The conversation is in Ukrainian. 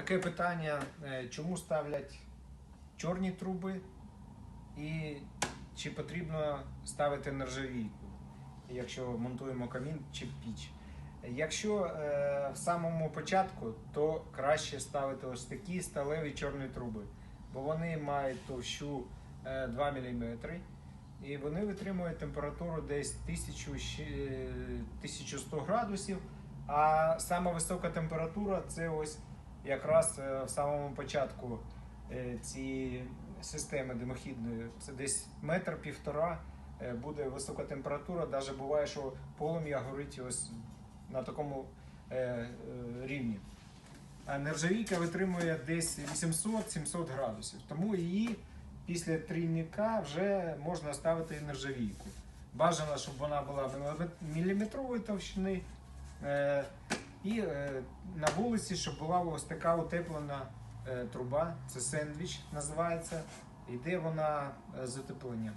Таке питання, е, чому ставлять чорні труби і чи потрібно ставити нержавійку, якщо монтуємо камін чи піч. Якщо е, в самому початку, то краще ставити ось такі сталеві чорні труби, бо вони мають товщу е, 2 мм і вони витримують температуру десь 1000, ще- е, 1100 градусів. А сама висока температура це ось якраз е, в самому початку е, цієї системи димохідної. Це десь метр півтора е, буде висока температура. Навіть буває, що полум'я горить ось на такому рівні. А нержавійка витримує десь 800-700 градусів. Тому її після трійника вже можна ставити нержавійку. Бажано, щоб вона була міліметрової товщини. І е, на вулиці, щоб була ось така утеплена е, труба, це сендвіч називається. Йде вона е, з утепленням.